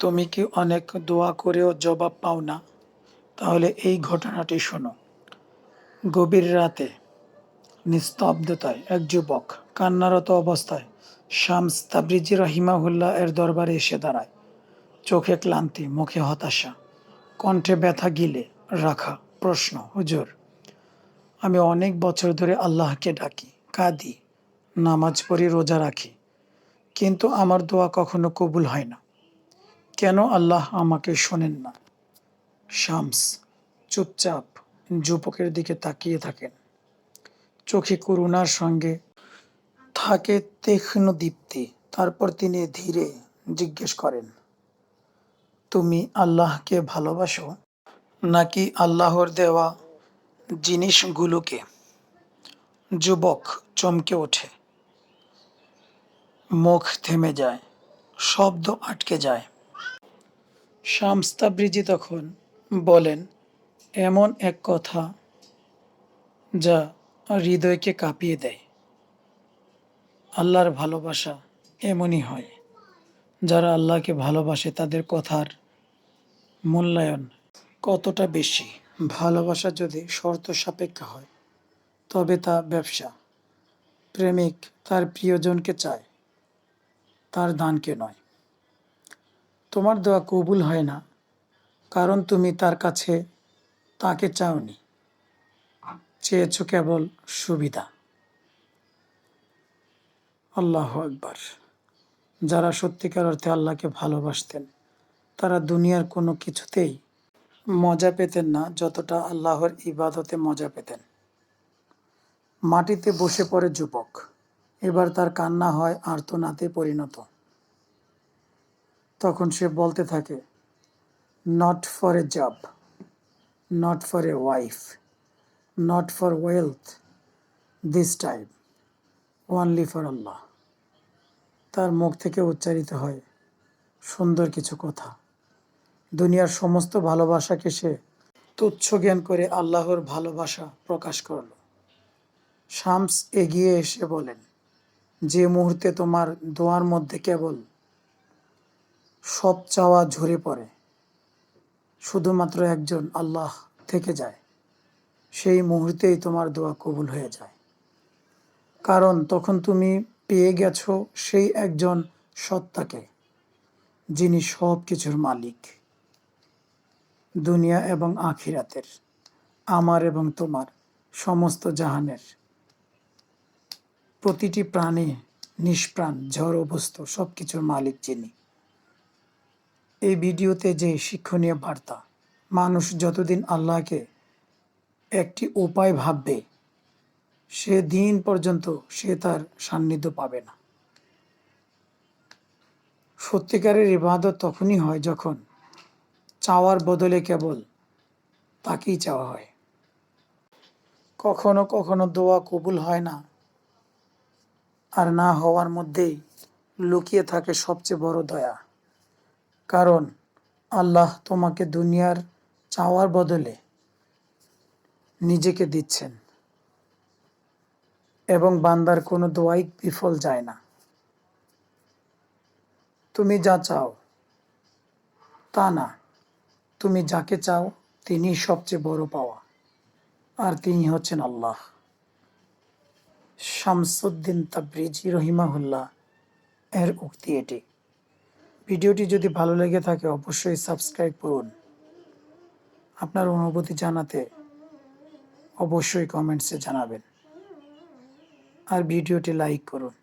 তুমি কি অনেক দোয়া করেও জবাব পাও না? তাহলে এই ঘটনাটি শোনো। গভীর রাতে নিস্তব্ধতায় এক যুবক কান্নারত অবস্থায় শামস তাবরিজি রহিমাহুল্লাহ এর দরবারে এসে দাঁড়ায়। চোখে ক্লান্তি, মুখে হতাশা, কণ্ঠে ব্যথা গিলে রাখা প্রশ্ন, হুজুর, আমি অনেক বছর ধরে আল্লাহকে ডাকি, কাঁদি, নামাজ পড়ি রোজা রাখি, কিন্তু আমার দোয়া কখনো কবুল হয় না। কেন আল্লাহ আমাকে শোনেন না? শামস, চুপচাপ যুবকের দিকে তাকিয়ে থাকেন। চোখে করুণার সঙ্গে থাকে তীক্ষ্ণ দীপ্তি। তারপর তিনি ধীরে জিজ্ঞেস করেন, তুমি আল্লাহকে ভালোবাসো নাকি আল্লাহর দেওয়া জিনিসগুলোকে? যুবক চমকে ওঠে। মুখ থেমে যায়, শব্দ আটকে যায়। শামস তখন বলেন, এমন এক কথা যা হৃদয়কে কাঁপিয়ে দেয়। আল্লাহর ভালোবাসা এমনই হয়। যারা আল্লাহকে ভালোবাসে তাদের কথার মূল্যায়ন কতটা বেশি? ভালোবাসা যদি শর্ত সাপেক্ষ হয়, তবে তা ব্যবসা। প্রেমিক তার প্রিয়জনকে চায়, তার দানকে নয়। তোমার দোয়া কবুল হয় না, কারণ তুমি তার কাছে তাকে চাওনি। চেয়েছ কেবল সুবিধা। আল্লাহ একবার যারা সত্যিকার অর্থে আল্লাহকে ভালোবাসতেন, তারা দুনিয়ার কোনো কিছুতেই মজা পেতেন না যতটা আল্লাহর ইবাদতে মজা পেতেন। মাটিতে বসে পড়ে যুবক, এবার তার কান্না হয় আর্তনাতে পরিণত। তখন সে বলতে থাকে not for a job not for a wife not for wealth this time only for Allah তার মুখ থেকে উচ্চারিত হয় সুন্দর কিছু কথা। দুনিয়ার সমস্ত ভালোবাসাকে সে তুচ্ছ জ্ঞান করে আল্লাহর ভালোবাসা প্রকাশ করল। শামস এগিয়ে এসে বলেন, যে মুহূর্তে তোমার দোয়ার মধ্যে কেবল সব চাওয়া ঝরে পড়ে। শুধুমাত্র একজন আল্লাহ থেকে যায়। সেই মুহূর্তেই তোমার দোয়া কবুল হয়ে যায়। কারণ তখন তুমি পেয়ে গেছো সেই একজন সত্তাকে, যিনি সব কিছুর মালিক। দুনিয়া এবং আখিরাতের, আমার এবং তোমার, সমস্ত জাহানের। প্রতিটি প্রাণী, নিষ্প্রাণ ঝড় অবস্থ সব কিছুর মালিক যিনি। এই ভিডিওতে যে শিক্ষণীয় বার্তা, মানুষ যতদিন আল্লাহকে একটি উপায় ভাববে, সে দিন পর্যন্ত সে তার সান্নিধ্য পাবে না। সত্যিকারের ইবাদত তখনই হয় যখন চাওয়ার বদলে কেবল তাকেই চাওয়া হয়। কখনো কখনো দোয়া কবুল হয় না, আর না হওয়ার মধ্যেই লুকিয়ে থাকে সবচেয়ে বড় দয়া। কারণ আল্লাহ তোমাকে দুনিয়ার চাওয়ার বদলে নিজেকে দিচ্ছেন এবং বান্দার কোনো দোয়াই বিফল যায় না। তুমি যা চাও তা না, তুমি যাকে চাও তিনি সবচেয়ে বড় পাওয়া, আর তিনি হচ্ছেন আল্লাহ। শামসুদ্দিন তাবরিজি রহিমাহুল্লাহ এর উক্তি এটি। ভিডিওটি যদি ভালো লেগে থাকে, অবশ্যই সাবস্ক্রাইব করুন। আপনার অনুভূতি জানাতে অবশ্যই কমেন্টসে জানাবেন। আর ভিডিওটি লাইক করুন।